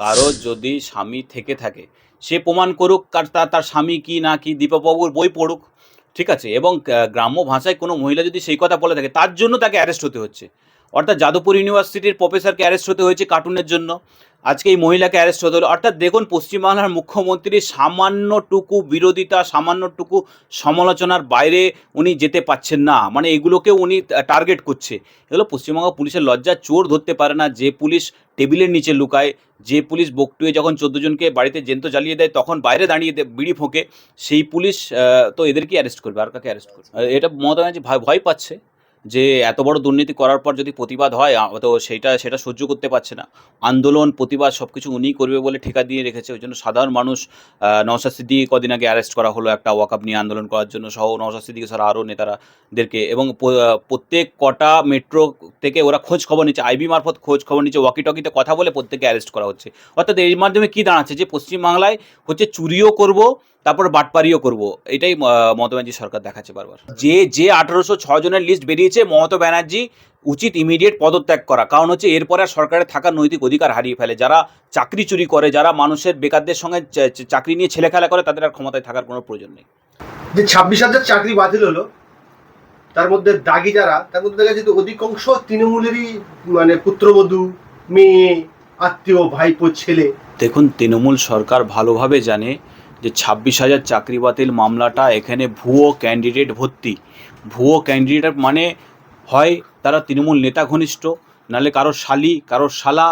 কারও যদি স্বামী থেকে থাকে, সে প্রমাণ করুক কার তার স্বামী কি না কি দীপাবুর বই পড়ুক, ঠিক আছে? এবং গ্রাম্য ভাষায় কোনো মহিলা যদি সেই কথা বলে থাকে, তার জন্য তাকে অ্যারেস্ট হতে হচ্ছে। অর্থাৎ যাদবপুর ইউনিভার্সিটির প্রফেসরকে অ্যারেস্ট হতে হয়েছে কার্টুনের জন্য। আজকে এই মহিলাকে অ্যারেস্ট হতে হলো। অর্থাৎ দেখুন, পশ্চিমবাংলার মুখ্যমন্ত্রী সামান্যটুকু বিরোধিতা, সামান্যটুকু সমালোচনার বাইরে উনি যেতে পাচ্ছেন না। মানে এগুলোকে উনি টার্গেট করছে। এগুলো পশ্চিমবঙ্গ পুলিশের লজ্জা চোর ধরতে পারে না। যে পুলিশ টেবিলের নিচে লুকায়, যে পুলিশ বকটুয়ে যখন চোদ্দ জনকে বাড়িতে জেন্ত জ্বালিয়ে দেয়, তখন বাইরে দাঁড়িয়ে বিড়ি ফোঁকে, সেই পুলিশ তো এদেরকে অ্যারেস্ট করবে। আর কাকে অ্যারেস্ট করবে? এটা মমতা ব্যানার্জি ভয় পাচ্ছে। যে এত বড় দুর্নীতি করার পর যদি প্রতিবাদ হয় তো সেইটা সেটা সহ্য করতে পারছে না। আন্দোলন, প্রতিবাদ সব কিছু উনিই করবে বলে ঠিকা দিয়ে রেখেছে। ওই জন্য সাধারণ মানুষ নওশাদ সিদ্দিকি কদিন আগে অ্যারেস্ট করা হলো একটা ওয়াকআপ নিয়ে আন্দোলন করার জন্য সহ নওশাদ সিদ্দিকি ছাড়া আরও নেতারাদেরকে। এবং প্রত্যেক কটা মেট্রো থেকে ওরা খোঁজ খবর নিচ্ছে। আইবি মারফত খোঁজ খবর নিচ্ছে ওয়াকি টকিতে কথা বলে প্রত্যেককে অ্যারেস্ট করা হচ্ছে। অর্থাৎ এর মাধ্যমে কী দাঁড়াচ্ছে? যে পশ্চিমবাংলায় হচ্ছে চুরিও করব তারপর বাটপারিও করব। এটাই মমতা ব্যানার্জি সরকার দেখাচ্ছে বারবার। যে যে আঠারোশো জনের লিস্ট বেরিয়েছে মমতা ব্যানার্জি উচিত ইমিডিয়েট পদত্যাগ করা। কারণ হচ্ছে এরপরে আর সরকারের থাকার নৈতিক অধিকার হারিয়ে ফেলে। যারা চাকরি চুরি করে যারা মানুষের বেকারদের সঙ্গে চাকরি নিয়ে ছেলে খেলা করে তাদের আর ক্ষমতায় থাকার কোনো প্রয়োজন নেই। যে ছাব্বিশ হাজার চাকরি বাতিল হলো তার মধ্যে দাগি যারা তার মধ্যে দেখা যেত অধিকাংশ তৃণমূলেরই মানে পুত্রবধূ মেয়ে আত্মীয় ভাইপো ছেলে। দেখুন তৃণমূল সরকার ভালোভাবে জানে যে ছাব্বিশ হাজার চাকরি বাতিল মামলাটা এখানে ভুয়ো ক্যান্ডিডেট ভর্তি। ভুয়ো ক্যান্ডিডেট মানে হয় তারা তৃণমূল নেতা ঘনিষ্ঠ, নাহলে কারোর শালি, কারোর শালা,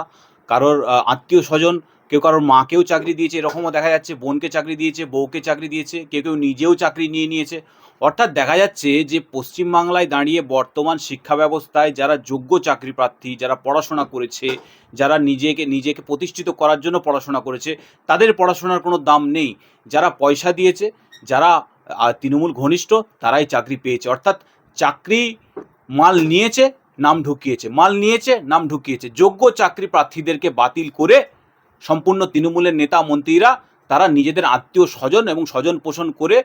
কারোর আত্মীয় স্বজন, কেউ কারোর মাকেও চাকরি দিয়েছে, এরকমও দেখা যাচ্ছে, বোনকে চাকরি দিয়েছে, বউকে চাকরি দিয়েছে, কেউ কেউ নিজেও চাকরি নিয়ে নিয়েছে। অর্থাৎ দেখা যাচ্ছে যে পশ্চিমবাংলায় দাঁড়িয়ে বর্তমান শিক্ষা ব্যবস্থায় যারা যোগ্য চাকরি প্রার্থী, যারা পড়াশোনা করেছে, যারা নিজেকে নিজেকে প্রতিষ্ঠিত করার জন্য পড়াশোনা করেছে, তাদের পড়াশোনার কোনো দাম নেই। যারা পয়সা দিয়েছে, যারা তৃণমূল ঘনিষ্ঠ, তারাই চাকরি পেয়েছে। অর্থাৎ চাকরি মাল নিয়েছে, নাম ঢুকিয়েছে। মাল নিয়েছে, নাম ঢুকিয়েছে। যোগ্য চাকরি প্রার্থীদেরকে বাতিল করে সম্পূর্ণ তৃণমূলের নেতা, মন্ত্রীরা, তারা নিজেদের আত্মীয় স্বজন এবং স্বজন পোষণ করে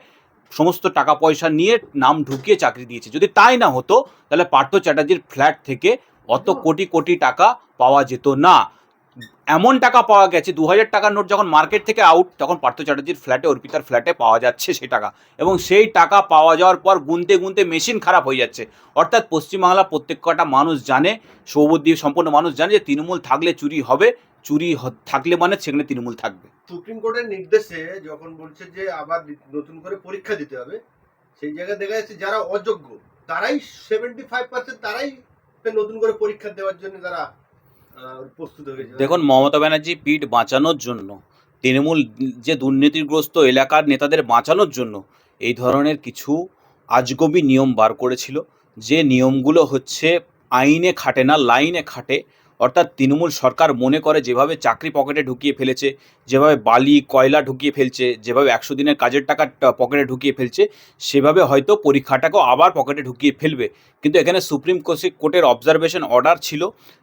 সমস্ত টাকা পয়সা নিয়ে নাম ঢুকিয়ে চাকরি দিয়েছে। যদি তাই না হতো তাহলে পার্থ চ্যাটার্জির ফ্ল্যাট থেকে অত কোটি কোটি টাকা পাওয়া যেত না। এমন টাকা পাওয়া গেছে দু হাজার টাকার নোট যখন মার্কেট থেকে আউট তখন পার্থ চ্যাটার্জির ফ্ল্যাটে অর্পিতার ফ্ল্যাটে পাওয়া যাচ্ছে সেই টাকা। এবং সেই টাকা পাওয়া যাওয়ার পর গুনতে গুনতে মেশিন খারাপ হয়ে যাচ্ছে। অর্থাৎ পশ্চিমবাংলা প্রত্যেক কটা মানুষ জানে সৌবুদ্ধি সম্পন্ন মানুষ জানে যে তৃণমূল থাকলে চুরি হবে চুরি থাকলে মানে সেখানে তৃণমূল থাকবে। সুপ্রিম কোর্টের নির্দেশে যখন বলছে যে আবার নতুন করে পরীক্ষা দিতে হবে সেই জায়গায় দেখা যাচ্ছে যারা অযোগ্য তারাই সেভেন্টি ফাইভ পার্সেন্ট তারাই নতুন করে পরীক্ষা দেওয়ার জন্য তারা প্রস্তুত হয়ে গেছে। দেখুন মমতা ব্যানার্জি পিঠ বাঁচানোর জন্য তৃণমূল যে দুর্নীতিগ্রস্ত এলাকার নেতাদের বাঁচানোর জন্য এই ধরনের কিছু আজগবি নিয়ম বার করেছিল। যে নিয়মগুলো হচ্ছে আইনে খাটে না লাইনে খাটে অর্থাৎ তৃণমূল সরকার মনে করে যেভাবে চাকরি পকেটে ঢুকিয়ে ফেলেছে, যেভাবে বালি, কয়লা ঢুকিয়ে ফেলছে, যেভাবে একশো দিনের কাজের টাকা পকেটে ঢুকিয়ে ফেলছে, সেভাবে হয়তো পরীক্ষাটাকেও আবার পকেটে ঢুকিয়ে ফেলবে। কিন্তু এখানে সুপ্রিম কোর্টের অবজারভেশন অর্ডার ছিল,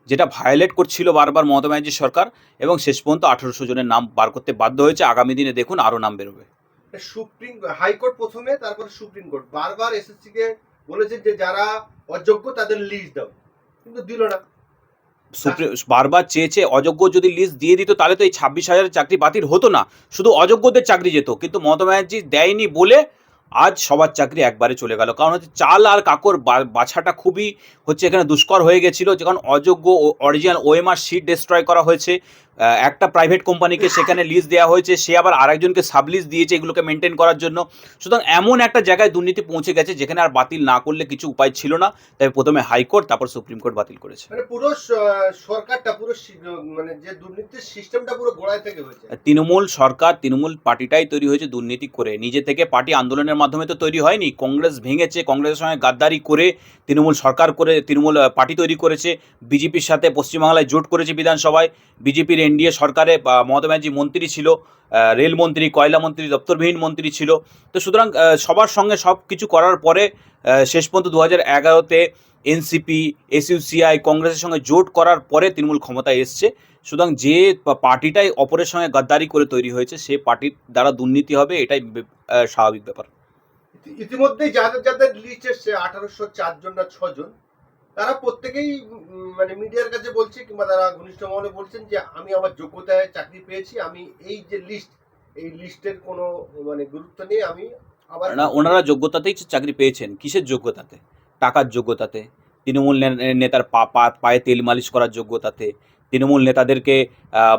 যেটা ভায়োলেট করছিল বারবার মমতা ব্যানার্জি সরকার এবং শেষ পর্যন্ত আঠেরোশো জনের নাম বার করতে বাধ্য হয়েছে। আগামী দিনে দেখুন আরও নাম বেরোবে। সুপ্রিম, হাইকোর্ট প্রথমে, তারপর সুপ্রিম কোর্ট। বারবার এসএসসি কে বলেছে যে যারা অযোগ্য তাদের লিস্ট দাও। কিন্তু দিল না। বারবার চেয়েছে, অযোগ্য যদি লিস্ট দিয়ে দিত, তাহলে তো এই ছাব্বিশ হাজারের চাকরি বাতিল হতো না। শুধু অযোগ্যদের চাকরি যেত, কিন্তু মমতা ব্যানার্জি দেয়নি বলে আজ সবার চাকরি একবারে চলে গেল। কারণ হচ্ছে চাল আর কাকর বাছাটা খুবই হচ্ছে এখানে দুষ্কর হয়ে গেছিল। যখন অযোগ্য অরিজিনাল ওএমআর সিট ডিস্ট্রয় করা হয়েছে। একটা প্রাইভেট কোম্পানিকে সেখানে লিজ দেওয়া হয়েছে সে আবার আরেকজনকে সাবলিজ দিয়েছে এগুলোকে মেনটেন করার জন্য। সুতরাং এমন একটা জায়গায় দুর্নীতি পৌঁছে গেছে যেখানে আর বাতিল না করলে কিছু উপায় ছিল না। তাই প্রথমে হাইকোর্ট তারপর সুপ্রিম কোর্ট বাতিল করেছে। মানে পুরো সরকারটা পুরো মানে যে দুর্নীতির সিস্টেমটা পুরো গোড়ায় থেকে হয়েছে। তৃণমূল সরকার তৃণমূল পার্টিটাই তৈরি হয়েছে দুর্নীতি করে। নিজে থেকে পার্টি আন্দোলনের মাধ্যমে তো তৈরি হয়নি। কংগ্রেস ভেঙেছে কংগ্রেসের সঙ্গে গাদ্দারি করে তৃণমূল সরকার করে তৃণমূল পার্টি তৈরি করেছে। বিজেপির সাথে পশ্চিমবাংলায় জোট করেছে বিধানসভায়। বিজেপির এনডিএ সরকারে মমতা ব্যানার্জি মন্ত্রী ছিল রেলমন্ত্রী, কয়লা মন্ত্রী, দপ্তরবিহীন মন্ত্রী ছিল। তো সুতরাং সবার সঙ্গে সব কিছু করার পরে শেষ পর্যন্ত দু হাজার এগারোতে এনসিপি, এসইউসিআই, কংগ্রেসের সঙ্গে জোট করার পরে তৃণমূল ক্ষমতায় এসছে। সুতরাং যে পার্টিটাই অপরের সঙ্গে গাদ্দারি করে তৈরি হয়েছে, সে পার্টির দ্বারা দুর্নীতি হবে, এটাই স্বাভাবিক ব্যাপার। ইতিমধ্যেই যাদের যাদের লিস্ট এসছে, আঠারোশো চার জন না ছজন তারা প্রত্যেকেই মানে মিডিয়ার কাছে বলছে কিংবা তারা ঘনিষ্ঠ মহলে বলছেন যে আমি আমার যোগ্যতায় চাকরি পেয়েছি, আমি এই যে লিস্ট এই লিস্টের কোনো মানে গুরুত্ব নেই, আমি আবার না, ওনারা যোগ্যতাতেই চাকরি পেয়েছেন। কিসের যোগ্যতাতে? টাকার যোগ্যতাতে। তৃণমূল নেতার পা, পা- পায়ে তেল মালিশ করার যোগ্যতাতে। তৃণমূল নেতাদেরকে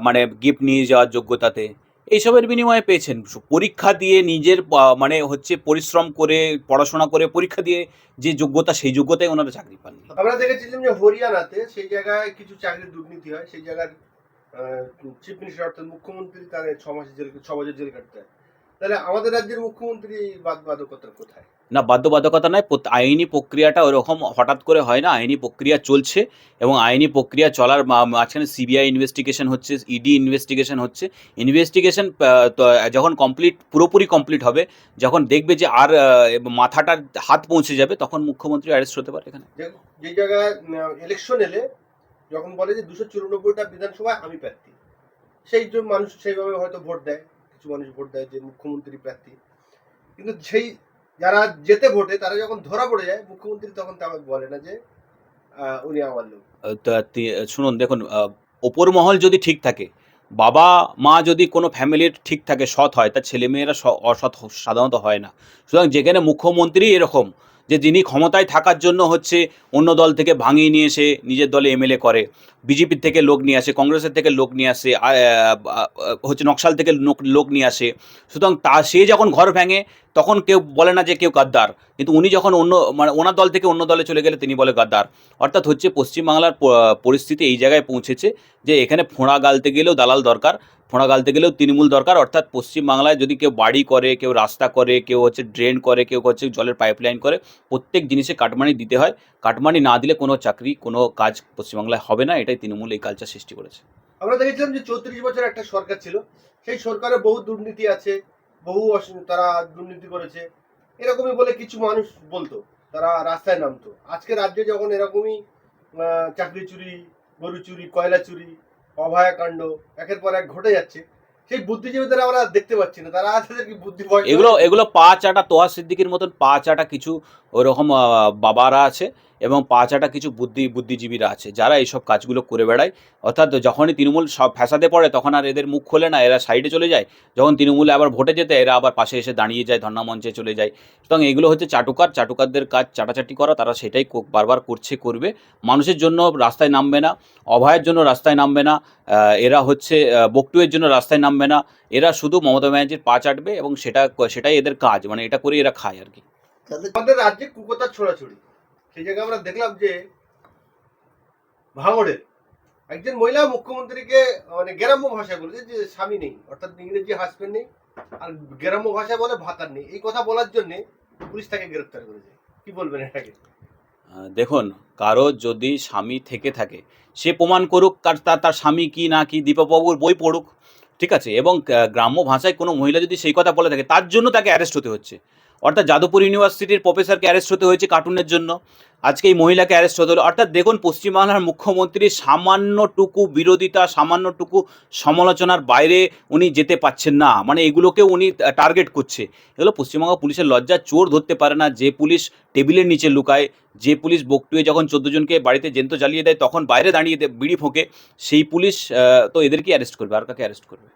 মানে গিফট নিয়ে যাওয়ার যোগ্যতাতে। এইসবের বিনিময়ে পেয়েছেন। পরীক্ষা দিয়ে নিজের মানে হচ্ছে পরিশ্রম করে, পড়াশোনা করে, পরীক্ষা দিয়ে যে যোগ্যতা, সেই যোগ্যতায় ওনারা চাকরি পান আমরা দেখেছিলাম যে হরিয়ানাতে সেই জায়গায় কিছু চাকরির দুর্নীতি হয়। সেই জায়গার চিফ মিনিস্টার অর্থাৎ মুখ্যমন্ত্রী তার ছ মাসের জেল ছ বছর জেল কাটতে হয়। তাহলে আমাদের রাজ্যের মুখ্যমন্ত্রী বাদ বাধকতা কোথায়? না বাধ্যবাধকতা নয় আইনি প্রক্রিয়াটা ওরকম হঠাৎ করে হয় না আইনি প্রক্রিয়া চলছে এবং আইনি প্রক্রিয়া চলার মাঝখানে সিবিআই ইনভেস্টিগেশন হচ্ছে ইডি ইনভেস্টিগেশন হচ্ছে। ইনভেস্টিগেশন যখন কমপ্লিট পুরোপুরি কমপ্লিট হবে যখন দেখবে যে আর মাথাটার হাত পৌঁছে যাবে তখন মুখ্যমন্ত্রী অ্যারেস্ট হতে পারে এখানে। যে জায়গায় ইলেকশন এলে যখন বলে যে দুশো চুরানব্বইটা বিধানসভায় আমি প্রার্থী সেই জন্য মানুষ সেইভাবে হয়তো ভোট দেয়। কিছু মানুষ ভোট দেয়, যে মুখ্যমন্ত্রী প্রার্থী। কিন্তু সেই যারা যেতে ভোটে, তারা যখন ধরা পড়ে যায়, মুখ্যমন্ত্রী তখন তাকে বলে না যে উনি আমার লোক। শুনুন, দেখুন ওপর মহল যদি ঠিক থাকে, বাবা, মা যদি কোনো ফ্যামিলির ঠিক থাকে, সৎ হয় তার ছেলেমেয়েরা অসৎ সাধারণত হয় না। সুতরাং যেখানে মুখ্যমন্ত্রী এরকম যে যিনি ক্ষমতায় থাকার জন্য হচ্ছে অন্য দল থেকে ভাঙিয়ে নিয়ে এসে নিজের দলে এমএলএ করে, বিজেপির থেকে লোক নিয়ে আসে, কংগ্রেসের থেকে লোক নিয়ে আসে হচ্ছে নকশাল থেকে লোক নিয়ে আসে। সুতরাং তা, সে যখন ঘর ভেঙে তখন কেউ বলে না যে কেউ গাদ্দার। কিন্তু উনি যখন অন্য মানে ওনার দল থেকে অন্য দলে চলে গেলে তিনি বলে গাদ্দার। অর্থাৎ হচ্ছে পশ্চিমবাংলার পরিস্থিতি এই জায়গায় পৌঁছেছে যে এখানে ফোঁড়া গালতে গেলেও দালাল দরকার। ফোঁড়া গালতে গেলেও তৃণমূল দরকার। অর্থাৎ পশ্চিমবাংলায় যদি কেউ বাড়ি করে, কেউ রাস্তা করে, কেউ হচ্ছে ড্রেন করে, কেউ হচ্ছে জলের পাইপলাইন করে, প্রত্যেক জিনিসে কাটমানি দিতে হয়। কাটমানি না দিলে কোনো চাকরি, কোনো কাজ পশ্চিমবাংলায় হবে না। এটাই তৃণমূল এই কালচার সৃষ্টি করেছে। আমরা দেখেছিলাম যে চৌত্রিশ বছর একটা সরকার ছিল। সেই সরকারে বহু দুর্নীতি আছে, বহু তারা দুর্নীতি করেছে। এরকমই বলে কিছু মানুষ বলতো, তারা রাস্তায় নামতো। আজকে রাজ্যে যখন এরকমই চাকরি চুরি, গরু চুরি, কয়লা চুরি অভয়াকাণ্ড, একের পর এক ঘটে যাচ্ছে। সেই বুদ্ধিজীবীদের আমরা দেখতে পাচ্ছি না, তারা কি বুদ্ধি এগুলো এগুলো পা চাটা তোহা সিদ্দিকির মতন পা চাটা কিছু ওরকম বাবারা আছে। এবং পা চাটা কিছু বুদ্ধি, বুদ্ধিজীবীরা আছে, যারা এইসব কাজগুলো করে বেড়ায়। অর্থাৎ যখনই তৃণমূল সব ফ্যাসাদে পড়ে, তখন আর এদের মুখ খোলে না, এরা সাইডে চলে যায়। যখন তৃণমূলে আবার ভোটে যেতে, এরা আবার পাশে এসে দাঁড়িয়ে যায়, ধর্ণা মঞ্চে চলে যায়। সুতরাং এগুলো হচ্ছে চাটুকার, চাটুকারদের কাজ, চাটাচাটি করা, তারা সেটাই বারবার করছে, করবে। মানুষের জন্য রাস্তায় নামবে না, অভয়ের জন্য রাস্তায় নামবে না এরা হচ্ছে বকটুয়ের জন্য রাস্তায় নামবে না। এরা শুধু মমতা ব্যানার্জির পা চাটবে এবং সেটা, সেটাই এদের কাজ মানে এটা করে এরা খায় আর কি। আমাদের রাজ্যে কুকতার ছড়াছড়ি। সেই জায়গায় আমরা দেখলাম যে ভাঙড়ের একজন মহিলা মুখ্যমন্ত্রীকে মানে গ্রাম্য ভাষায় বলেছে যে স্বামী নেই, অর্থাৎ ইংরেজি হাজবেন্ড নেই, আর গ্রাম্য ভাষায় বলে ভাতার নেই। এই কথা বলার জন্য পুলিশ তাকে গ্রেফতার করেছে। কি বলবেন এটাকে দেখুন, কারও যদি স্বামী থেকে থাকে, সে প্রমাণ করুক কার তার তার স্বামী কি না কি, দীপকবাবুর বই পড়ুক, ঠিক আছে? এবং গ্রাম্য ভাষায় কোনো মহিলা যদি সেই কথা বলে থাকে, তার জন্য তাকে অ্যারেস্ট হতে হচ্ছে। অর্থাৎ যাদবপুর ইউনিভার্সিটির প্রফেসরকে অ্যারেস্ট হতে হয়েছে কার্টুনের জন্য। আজকে এই মহিলাকে অ্যারেস্ট হতে হলো। অর্থাৎ দেখুন, পশ্চিমবাংলার মুখ্যমন্ত্রী সামান্যটুকু বিরোধিতা, সামান্যটুকু সমালোচনার বাইরে উনি যেতে পাচ্ছেন না। মানে এগুলোকে উনি টার্গেট করছে। এগুলো পশ্চিমবঙ্গ পুলিশের লজ্জা, চোর ধরতে পারে না। যে পুলিশ টেবিলের নিচে লুকায়, যে পুলিশ বকটুয়ে যখন চোদ্দ জনকে বাড়িতে জেন্ত জ্বালিয়ে দেয়, তখন বাইরে দাঁড়িয়ে বিড়ি ফোঁকে, সেই পুলিশ তো এদেরকে অ্যারেস্ট করবে, আর কাকে অ্যারেস্ট করবে?